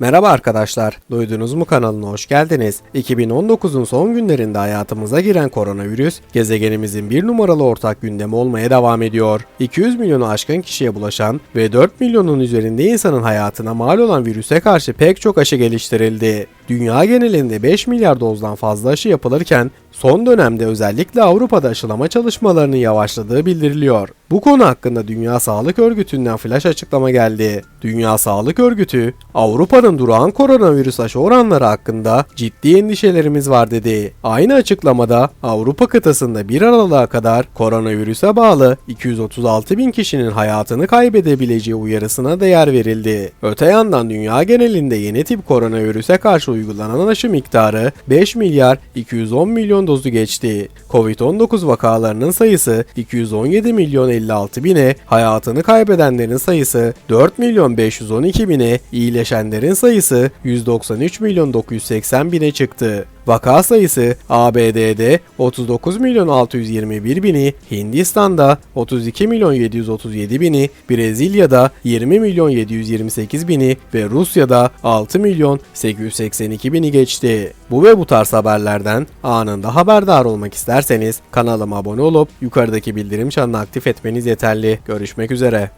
Merhaba arkadaşlar, duydunuz mu kanalına hoş geldiniz. 2019'un son günlerinde hayatımıza giren koronavirüs, gezegenimizin bir numaralı ortak gündemi olmaya devam ediyor. 200 milyonu aşkın kişiye bulaşan ve 4 milyonun üzerinde insanın hayatına mal olan virüse karşı pek çok aşı geliştirildi. Dünya genelinde 5 milyar dozdan fazla aşı yapılırken son dönemde özellikle Avrupa'da aşılama çalışmalarının yavaşladığı bildiriliyor. Bu konu hakkında Dünya Sağlık Örgütü'nden flash açıklama geldi. Dünya Sağlık Örgütü, Avrupa'nın durağan koronavirüs aşı oranları hakkında ciddi endişelerimiz var dedi. Aynı açıklamada Avrupa kıtasında 1 Aralık'a kadar koronavirüse bağlı 236 bin kişinin hayatını kaybedebileceği uyarısına değer verildi. Öte yandan dünya genelinde yeni tip koronavirüse karşı uygulanan aşı miktarı 5 milyar 210 milyon dozu geçti. Covid-19 vakalarının sayısı 217 milyon 56 bine, hayatını kaybedenlerin sayısı 4 milyon 512 bine, iyileşenlerin sayısı 193 milyon 980 bine çıktı. Vaka sayısı ABD'de 39 milyon 621 bini, Hindistan'da 32 milyon 737 bini, Brezilya'da 20 milyon 728 bini ve Rusya'da 6 milyon 882 bini geçti. Bu ve bu tarz haberlerden anında haberdar olmak isterseniz kanalıma abone olup yukarıdaki bildirim çanını aktif etmeniz yeterli. Görüşmek üzere.